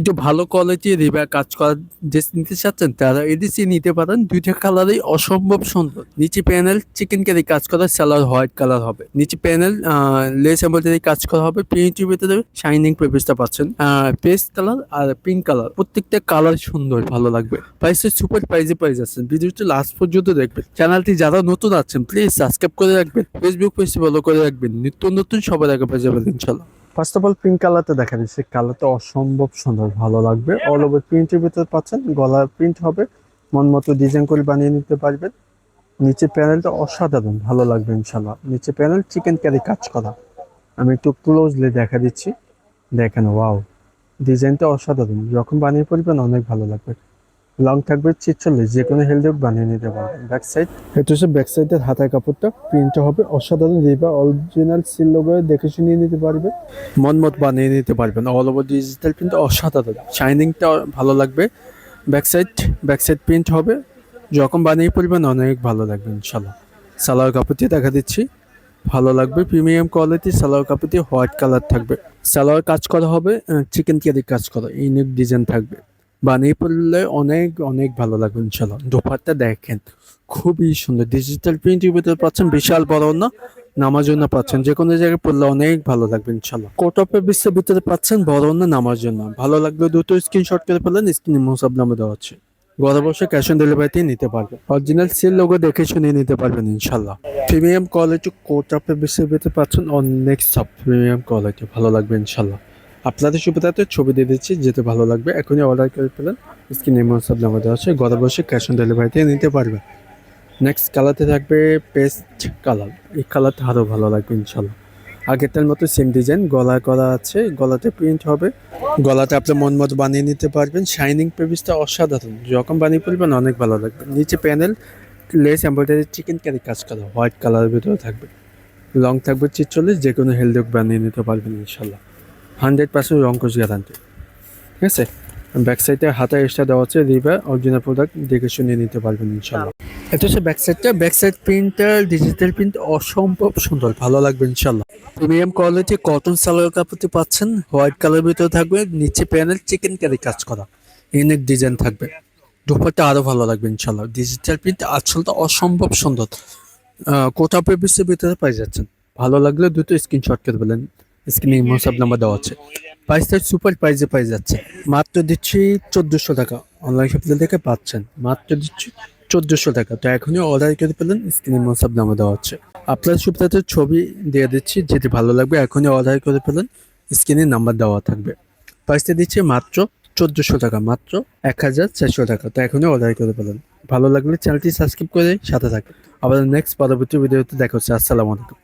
একটু ভালো কোয়ালিটি রিবা কাজ করার ড্রেস নিতে চাচ্ছেন, তারা এডিসি নিতে পারেন। দুইটা কালারই অসম্ভব সুন্দর। নিচে প্যানেল চিকেন কারি কাজ করা সালোয়ার হোয়াইট কালার হবে। নিচে প্যানেল লেস এম্বয়ডারি কাজ করা হবে। প্রিন্টের ভিতরে শাইনিং পেপারসটা পাচ্ছেন। পেস্ট কালার আর পিঙ্ক কালার প্রত্যেকটা কালার সুন্দর, ভালো লাগবে। প্রাইসটা সুপার প্রাইস আছেন ভিডিওটি লাস্ট পর্যন্ত দেখবেন। চ্যানেলটি যারা নতুন আছেন প্লিজ সাবস্ক্রাইব করে রাখবেন। ফেসবুক পেজে ফলো করে রাখবেন। নিত্য নতুন সবার আগে পেয়ে যাবেন ইনশাল্লাহ ফার্স্ট অফ অল পিঙ্ক কালারটা দেখা দিচ্ছে কালারটা অসম্ভব সুন্দর, ভালো লাগবে। অল ওভার প্রিন্টের ভিতরে পাচ্ছেন, গলার প্রিন্ট হবে। মন মতো ডিজাইন করে বানিয়ে নিতে পারবেন। নিচে প্যানেলটা অসাধারণ, ভালো লাগবে ইনশাল্লাহ নিচে প্যানেল চিকেন কারি কাজ করা। আমি একটু ক্লোজলি দেখা দিচ্ছি। দেখেন ওয়াও ডিজাইনটা অসাধারণ। যখন বানিয়ে পড়বেন, অনেক ভালো লাগবে। লং থাকবে ছিচল্লিশ যে কোনো হেলদি বানিয়ে নিতে পারবেন। ব্যাক সাইড এটা হচ্ছে ব্যাক সাইডের হাতার কাপড়টা। প্রিন্ট হবে অসাধারণ রিবা অরিজিনাল সিল লোগো দেখে শুনিয়ে নিতে পারবে। মন মত বানিয়ে নিতে পারবেন। অল ওভার ডিজিটাল প্রিন্ট অসাধারণ। শাইনিংটা ভালো লাগবে। Back side back side print হবে। যখন বানিয়ে পড়বেন অনেক ভালো লাগবে ইনশাল্লাহ সালোয়ার কাপড়টি দেখা দিচ্ছি। ভালো লাগবে প্রিমিয়াম কোয়ালিটি সালোয়ার কাপড়টি হোয়াইট কালার থাকবে। সালোয়ার কাজ করা হবে চিকেন কারি কাজ করা ইউনিক ডিজাইন থাকবে। বানিয়ে পড়লে অনেক অনেক ভালো লাগবে, ইনশাল্লাহ। দোপারটা দেখেন, খুবই সুন্দর। ডিজিটাল প্রিন্টের ভিতরে পাচ্ছেন, বিশাল বড় না নামার জন্য পাচ্ছেন যে কোনো জায়গায় পড়লে অনেক ভালো লাগবে, ইনশাল্লাহ। কোট বিশ্বের ভিতরে পাচ্ছেন, বড় না নামার জন্য। ভালো লাগলে দুটো স্ক্রিনশট করে ফেলেন স্ক্রিনে মোসাব নামে দেওয়া আছে। ঘরে বসে ক্যাশ অন ডেলিভারিতেই নিতে পারবে অরিজিনাল সেল লোগো দেখে শুনে নিতে পারবেন, ইনশাল্লাহ। প্রিমিয়াম কোয়ালিটি কোট অফের বিশ্বের ভিতরে পাচ্ছেন, অনেক সব প্রিমিয়াম কোয়ালিটি ভালো লাগবে, ইনশাল্লাহ। আপনাদের সুবিধাতে ছবি দিয়ে দিচ্ছি, যেতে ভালো লাগবে। এখনই অর্ডার করে ফেলেন। স্ক্রিনে নামে দেওয়া আছে, ঘরে বসে ক্যাশ অন ডেলিভারিতে নিতে পারবেন নেক্সট কালারতে থাকবে পেস্ট কালার এই কালারটা আরও ভালো লাগবে, ইনশাল্লাহ। আগেরটার মতো সেম ডিজাইন গলা করা আছে, গলাতে প্রিন্ট হবে। গলাতে আপনি মন মতো বানিয়ে নিতে পারবেন। শাইনিং পেপিসটা অসাধারণ। যখন বানিয়ে পড়বেন অনেক ভালো লাগবে। নিচে panel lace embroidery chikankari কাজ করা। হোয়াইট কালারের ভিতরে থাকবে। লং থাকবে চিচল্লিশ যে কোনো হেলদি বানিয়ে নিতে পারবেন, ইনশাল্লাহ। হান্ড্রেড পার্সেন্ট রঙ্কশ গ্যারান্টি। ঠিক আছে? ব্যাক সাইডে এক্সট্রা দেওয়া আছে রিবা অরিজিনাল প্রোডাক্ট দেখে শুনে নিতে পারবেন ইনশাল্লাহ এটা হচ্ছে ব্যাক সাইডটা back side printer digital print অসম্ভব সুন্দর, ভালো লাগবে ইনশাল্লাহ প্রিমিয়াম কোয়ালিটি কটন সালোয়ার কাপড়টি পাচ্ছেন হোয়াইট কালার ভিতরে থাকবে, নিচে প্যানেল চিকেন কারি কাজ করা। ইউনিক ডিজাইন থাকবে। দুপারটা আরও ভালো লাগবে ইনশাল্লাহ ডিজিটাল প্রিন্ট আসলটা অসম্ভব সুন্দর। কোটা পেপিসের ভিতরে পাই যাচ্ছেন। ভালো লাগলে দুটো স্ক্রিনশট করে বলেন স্ক্রিনে মোসাব নাম্বার দেওয়া আছে প্রাইসটা সুপার প্রাইজে পাই যাচ্ছে। মাত্র দিচ্ছি চোদ্দোশো টাকা। অনলাইন শপিং থেকে পাচ্ছেন। মাত্র দিচ্ছি চোদ্দোশো টাকা। তো এখনই অর্ডার করে পেলেন স্ক্রিনে মোসাব নাম্বার দেওয়া আছে আপনার সুবিধাতে ছবি দিয়ে দিচ্ছি, যেটি ভালো লাগবে, এখনই অর্ডার করে পেলেন স্ক্রিনে নাম্বার দেওয়া থাকবে। প্রাইসটা দিচ্ছি মাত্র চোদ্দোশো টাকা, মাত্র এক হাজার চারশো টাকা। তো এখনই অর্ডার করে পেলেন। ভালো লাগলে চ্যানেলটি সাবস্ক্রাইব করে সাথে থাকবেন আবার নেক্সট পরবর্তী ভিডিওতে দেখা হচ্ছে। আসসালামু আলাইকুম।